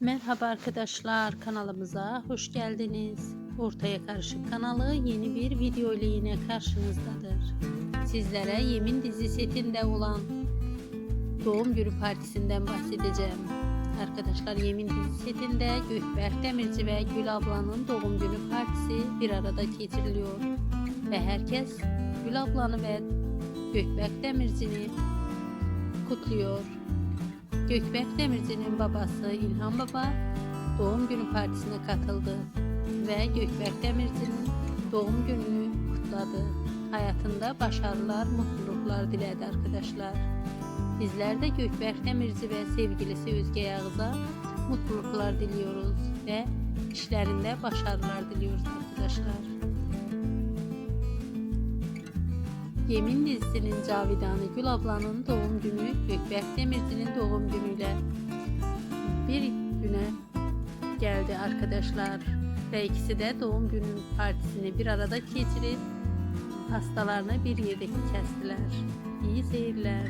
Merhaba arkadaşlar kanalımıza hoş geldiniz. Ortaya Karışık kanalı yeni bir video ile yine karşınızdadır. Sizlere Yemin dizi setinde olan doğum günü partisinden bahsedeceğim. Arkadaşlar Yemin dizi setinde Gökberk Demirci ve Gül ablanın doğum günü partisi bir arada geçiriliyor. Ve herkes Gül ablanı ve Gökberk Demirci'ni kutluyor. Gökberk Demirci'nin babası İlhan Baba doğum günü partisine katıldı ve Gökberk Demirci'nin doğum gününü kutladı. Hayatında başarılar, mutluluklar diledi arkadaşlar. Bizler de Gökberk Demirci ve sevgilisi Özge Yağız'a mutluluklar diliyoruz ve işlerinde başarılar diliyoruz arkadaşlar. Yemin dizisinin Cavidanı Gül ablanın doğum günü Gökberk Demirci'nin doğum günüyle bir güne geldi arkadaşlar. Ve ikisi de doğum günü partisini bir arada geçirip hastalarını bir yerde kestiler. İyi seyirler.